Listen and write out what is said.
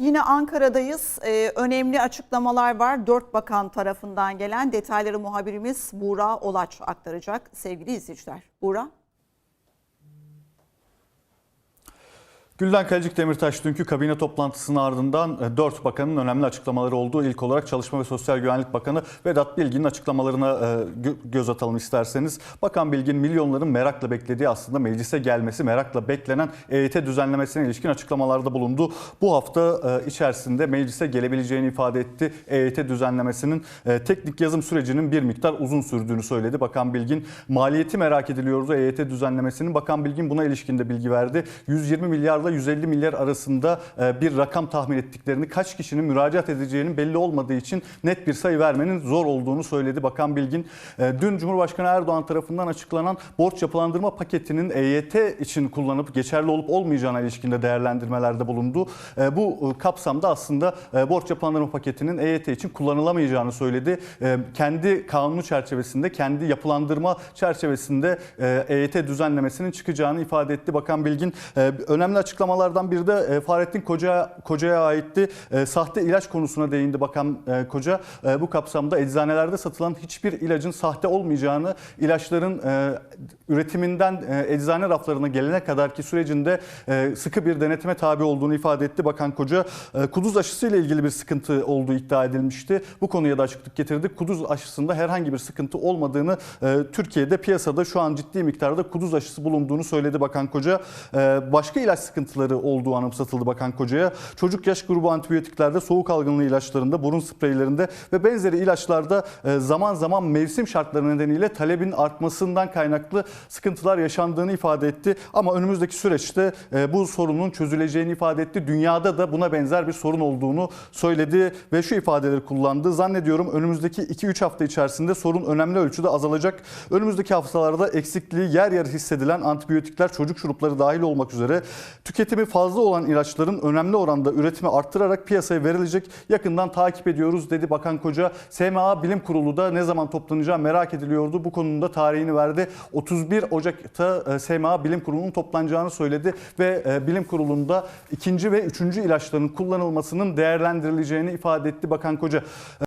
yine Ankara'dayız. Ee, önemli açıklamalar var. Dört bakan tarafından gelen detayları muhabirimiz Buğra Olaç aktaracak sevgili izleyiciler. Buğra. Gülden Kalecik Demirtaş dünkü kabine toplantısının ardından e, dört bakanın önemli açıklamaları olduğu ilk olarak Çalışma ve Sosyal Güvenlik Bakanı Vedat Bilgin'in açıklamalarına e, gö- göz atalım isterseniz. Bakan Bilgin milyonların merakla beklediği aslında meclise gelmesi, merakla beklenen EYT düzenlemesine ilişkin açıklamalarda bulundu. Bu hafta e, içerisinde meclise gelebileceğini ifade etti. EYT düzenlemesinin teknik yazım sürecinin bir miktar uzun sürdüğünü söyledi. Bakan Bilgin maliyeti merak ediliyordu EYT düzenlemesinin. Bakan Bilgin buna ilişkin de bilgi verdi. 120 milyarla 150 milyar arasında e, bir rakam tahmin ettiklerini, kaç kişinin müracaat edeceğinin belli olmadığı için net bir sayı vermenin zor olduğunu söyledi Bakan Bilgin. E, Dün Cumhurbaşkanı Erdoğan tarafından açıklanan borç yapılandırma paketinin EYT için kullanıp geçerli olup olmayacağına ilişkinde değerlendirmelerde bulundu. E, Bu kapsamda aslında borç yapılandırma paketinin EYT için kullanılamayacağını söyledi. Kendi kanunu çerçevesinde, kendi yapılandırma çerçevesinde EYT düzenlemesinin çıkacağını ifade etti Bakan Bilgin. Önemli açıklamalardan biri de e, Fahrettin Koca Koca'ya aitti. E, Sahte ilaç konusuna değindi Bakan e, Koca. Bu kapsamda eczanelerde satılan hiçbir ilacın sahte olmayacağını, ilaçların üretiminden eczane raflarına gelene kadarki sürecinde e, sıkı bir denetime tabi olduğunu ifade etti Bakan Koca. Kuduz aşısı ile ilgili bir sıkıntı olduğu iddia edilmişti. Bu konuya da açıklık getirdik. Kuduz aşısında herhangi bir sıkıntı olmadığını, Türkiye'de piyasada şu an ciddi miktarda kuduz aşısı bulunduğunu söyledi Bakan Koca. Başka ilaç sıkıntıları olduğu anımsatıldı Bakan Koca'ya. Çocuk yaş grubu antibiyotiklerde, soğuk algınlığı ilaçlarında, burun spreylerinde ve benzeri ilaçlarda e, zaman zaman mevsim şartları nedeniyle talebin artmasından kaynaklı sıkıntılar yaşandığını ifade etti. Ama önümüzdeki süreçte e, bu sorunun çözüleceğini ifade etti. Dünyada da buna benzer bir sorun olduğunu söyledi ve şu ifadeleri kullandı. Zannediyorum önümüzdeki 2-3 hafta içerisinde sorun önemli ölçüde azalacak. Önümüzdeki haftalarda eksikliği yer yer hissedilen antibiyotikler, çocuk şurupları dahil olmak üzere tüketimi fazla olan ilaçların önemli oranda üretimi arttırarak piyasaya verilecek. Yakından takip ediyoruz dedi Bakan Koca. SMA Bilim Kurulu da ne zaman toplanacağı merak ediliyordu. Bu konunun da tarihini verdi. 31 Ocak'ta e, SMA Bilim Kurulu'nun toplanacağını söyledi ve e, Bilim Kurulu'nda ikinci ve üçüncü ilaçların kullanılmasının değerlendirileceğini ifade etti Bakan Koca.